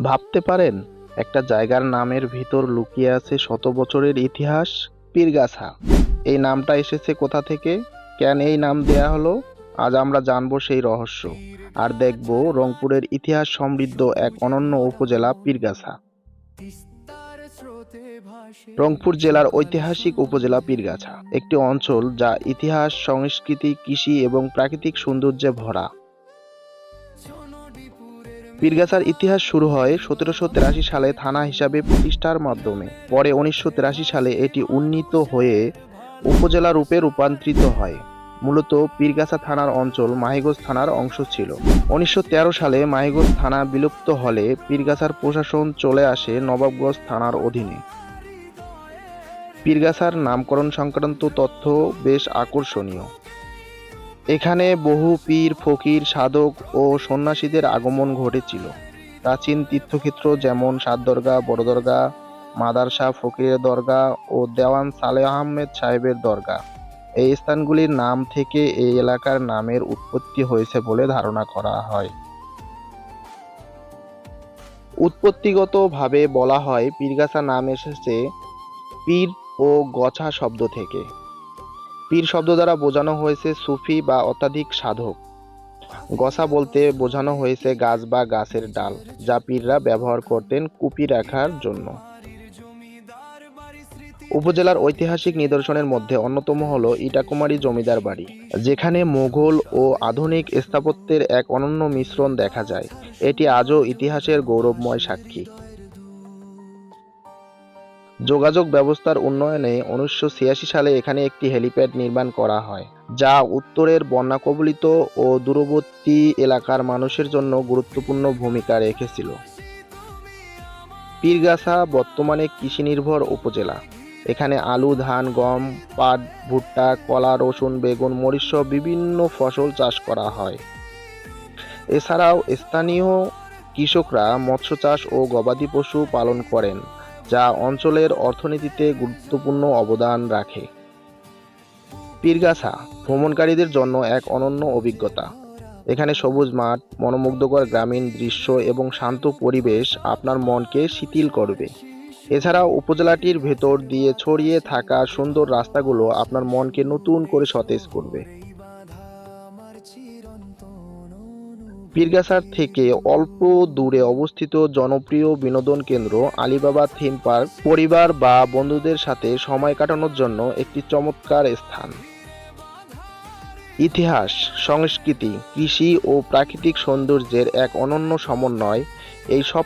ভাবতে পারেন, একটা জায়গার নামের ভিতর লুকিয়ে আছে শত বছরের ইতিহাস পীরগাছা। এই নামটা এসেছে কোথা থেকে? কেন এই নাম দেয়া হলো? আজ আমরা জানব সেই রহস্য। আর দেখব রংপুরের ইতিহাস সমৃদ্ধ এক অনন্য উপজেলা পীরগাছা। রংপুর জেলার ঐতিহাসিক উপজেলা পীরগাছা, একটি অঞ্চল যা ইতিহাস, সংস্কৃতি, কৃষি এবং প্রাকৃতিক সৌন্দর্যে ভরা। পীরগাছার ইতিহাস শুরু হয় সতেরোশো তেরাশি সালে থানা হিসাবে প্রতিষ্ঠার মাধ্যমে। পরে উনিশশো সালে এটি উন্নীত হয়ে উপজেলা রূপে রূপান্তরিত হয়। মূলত পীরগাছা থানার অঞ্চল মাহিগঞ্জ থানার অংশ ছিল। উনিশশো তেরো সালে মাহিগঞ্জ থানা বিলুপ্ত হলে পীরগাছার প্রশাসন চলে আসে নবাবগঞ্জ থানার অধীনে। পীরগাছার নামকরণ সংক্রান্ত তথ্য বেশ আকর্ষণীয়। এখানে বহু পীর, ফকির, সাধক ও সন্ন্যাসীদের আগমন ঘটেছিল। প্রাচীন তীর্থক্ষেত্র যেমন সাত দরগা, বড় দরগা মাদারশাহ ফকিরের দরগা ও দেওয়ান সালেহ আহমেদ সাহেবের দরগা। এই স্থানগুলির নাম থেকে এই এলাকার নামের উৎপত্তি হয়েছে বলে ধারণা করা হয়। উৎপত্তিগতভাবে বলা হয়, পীরগাছা নাম এসেছে পীর ও গছা শব্দ থেকে। পীর শব্দ দ্বারা বোঝানো হয়েছে সুফি বা অত্যাধিক সাধক। গসা বলতে বোঝানো হয়েছে গাছ বা গাছের ডাল, যা পীররা ব্যবহার করতেন কুপি রাখার জন্য। উপজেলার ঐতিহাসিক নিদর্শনের মধ্যে অন্যতম হল ইটাকুমারী জমিদার বাড়ি, যেখানে মোগল ও আধুনিক স্থাপত্যের এক অনন্য মিশ্রণ দেখা যায়। এটি আজও ইতিহাসের গৌরবময় সাক্ষী। যোগাযোগ ব্যবস্থার উন্নয়নে উনিশশো ছিয়াশি সালে এখানে একটি হেলিপ্যাড নির্মাণ করা হয়, যা উত্তরের বন্যা কবলিত ও দূরবর্তী এলাকার মানুষের জন্য গুরুত্বপূর্ণ ভূমিকা রেখেছিল। পীরগাছা বর্তমানে কৃষি নির্ভর উপজেলা। এখানে আলু, ধান, গম, পাট, ভুট্টা, কলা, রসুন, বেগুন, মরিচ বিভিন্ন ফসল চাষ করা হয়। এছাড়াও স্থানীয় কৃষকরা মৎস্য চাষ ও গবাদি পশু পালন করেন। যা অঞ্চলের অর্থনীতিতে গুরুত্বপূর্ণ অবদান রাখে। পীরগাছা ভ্রমণকারীদের জন্য এক অনন্য অভিজ্ঞতা। এখানে সবুজ মাঠ, মনোমুগ্ধকর গ্রামীণ দৃশ্য এবং শান্ত পরিবেশ আপনার মনকে শিথিল করবে। এছাড়াও উপজেলাটির ভেতর দিয়ে ছড়িয়ে থাকা সুন্দর রাস্তাগুলো আপনার মনকে নতুন করে সতেজ করবে। পীরগাছার থেকে অল্প দূরে অবস্থিত জনপ্রিয় বিনোদন কেন্দ্র আলিবাবা থিম পার্ক পরিবার বা বন্ধুদের সাথে সময় কাটানোর জন্য একটি চমৎকার স্থান। ইতিহাস, সংস্কৃতি, কৃষি ও প্রাকৃতিক সৌন্দর্যের এক অনন্য সমন্বয়, এই সব